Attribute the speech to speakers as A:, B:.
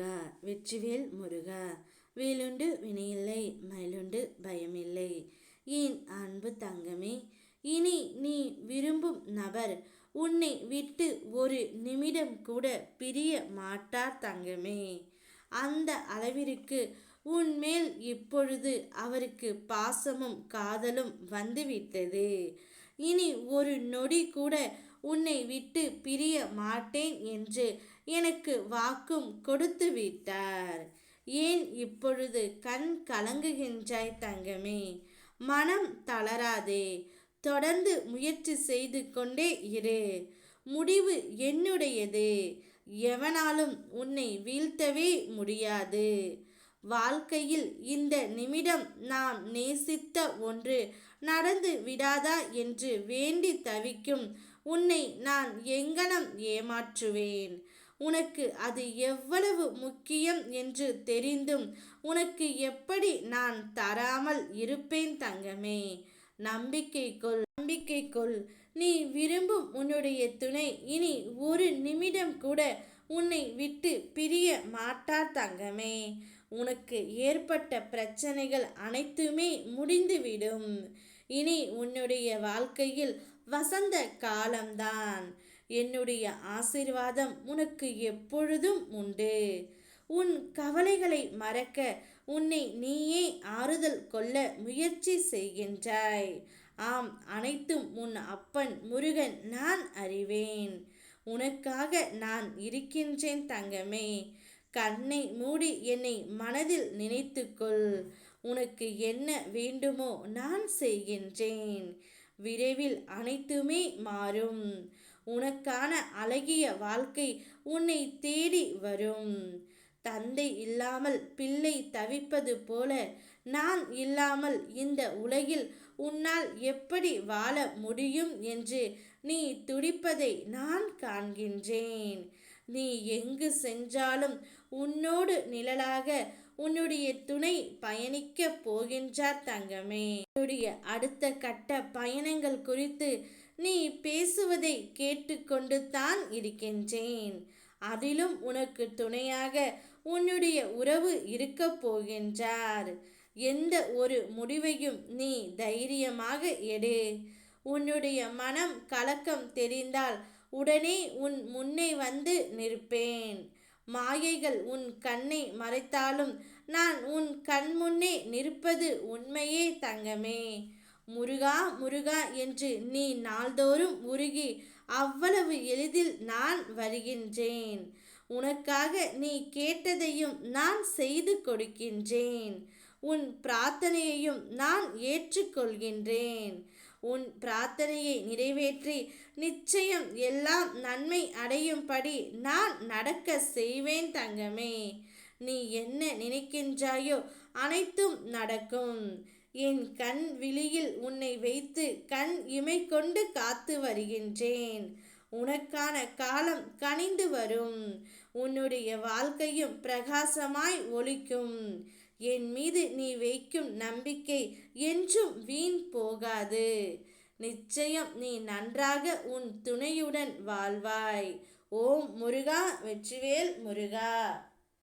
A: முருகா வெற்றிவேல் முருக. வேலுண்டு வினையில்லை மயிலுண்டு பயமில்லை. என் அன்பு தங்கமே? இனி நீ விரும்பும் நபர் உன்னை விட்டு ஒரு நிமிடம் கூட பிரிய மாட்டார் தங்கமே. அந்த அளவிற்கு உன்மேல் இப்பொழுது அவருக்கு பாசமும் காதலும் வந்துவிட்டது. இனி ஒரு நொடி கூட உன்னை விட்டு பிரிய மாட்டேன் என்று எனக்கு வாக்கும் கொடுத்து விட்டார். ஏன் இப்பொழுது கண் கலங்குகின்றாய் தங்கமே? மனம் தளராதே. தொடர்ந்து முயற்சி செய்து கொண்டே இரு. முடிவு என்னுடையது. எவனாலும் உன்னை வீழ்த்தவே முடியாது. வாழ்க்கையில் இந்த நிமிடம் நாம் நேசித்த ஒன்று. நடந்து விடாதா என்று வேண்டி தவிக்கும். உன்னை நான் எங்கனம் ஏமாற்றுவேன்? உனக்கு அது எவ்வளவு முக்கியம் என்று தெரிந்தும் உனக்கு எப்படி நான் தராமல் இருப்பேன் தங்கமே? நம்பிக்கை கொள் நம்பிக்கை கொள். நீ விரும்பும் உன்னுடைய துணை. இனி ஒரு நிமிடம் கூட உன்னை விட்டு பிரிய மாட்டார் தங்கமே. உனக்கு ஏற்பட்ட பிரச்சனைகள் அனைத்துமே முடிந்துவிடும். இனி உன்னுடைய வாழ்க்கையில் வசந்த காலம்தான். என்னுடைய ஆசிர்வாதம் உனக்கு எப்பொழுதும் உண்டு. உன் கவலைகளை மறக்க உன்னை நீயே ஆறுதல் கொள்ள முயற்சி செய்கின்றாய். ஆம் அனைத்தும் உன் அப்பன் முருகன் நான் அறிவேன். உனக்காக நான் இருக்கின்றேன் தங்கமே. கண்ணை மூடி என்னை மனதில் நினைத்துக்கொள். உனக்கு என்ன வேண்டுமோ நான் செய்கின்றேன். விரைவில் அனைத்துமே மாறும். உனக்கான அழகிய வாழ்க்கை உன்னை தேடி வரும். தந்தை இல்லாமல் பிள்ளை தவிப்பது போல நான் இல்லாமல் இந்த உலகில் உன்னால் எப்படி வாழ முடியும் என்று நீ துடிப்பதை நான் காண்கின்றேன். நீ எங்கு சென்றாலும் உன்னோடு நிழலாக உன்னுடைய துணை பயணிக்க போகின்றார் தங்கமே. உன்னுடைய அடுத்த கட்ட பயணங்கள் குறித்து நீ பேசுவதை கேட்டுக்கொண்டு தான் இருக்கின்றேன். அதிலும் உனக்கு துணையாக உன்னுடைய உறவு இருக்க போகின்றார். எந்த ஒரு முடிவையும் நீ தைரியமாக எடு. உன்னுடைய மனம் கலக்கம் தெரிந்தால் உடனே உன் முன்னே வந்து நிற்பேன். மாயைகள் உன் கண்ணை மறைத்தாலும் நான் உன் கண் முன்னே நிற்பது உண்மையே தங்கமே. முருகா முருகா என்று நீ நாள்தோறும் உருகி அவ்வளவு எளிதில் நான் வருகின்றேன். உனக்காக நீ கேட்டதையும் நான் செய்து கொடுக்கின்றேன். உன் பிரார்த்தனையையும் நான் ஏற்றுக்கொள்கின்றேன். உன் பிரார்த்தனையை நிறைவேற்றி நிச்சயம் எல்லாம் நன்மை அடையும்படி நான் நடக்க செய்வேன் தங்கமே. நீ என்ன நினைக்கின்றாயோ அனைத்தும் நடக்கும். என் கண் விழியில் உன்னை வைத்து கண் இமை கொண்டு காத்து வருகின்றேன். உனக்கான காலம் கனிந்து வரும். உன்னுடைய வாழ்க்கையும் பிரகாசமாய் ஒழிக்கும் என் மீது நீ வைக்கும் நம்பிக்கை என்றும் வீண் போகாது. நிச்சயம் நீ நன்றாக உன் துணையுடன் வாழ்வாய். ஓம் முருகா வெற்றிவேல் முருகா.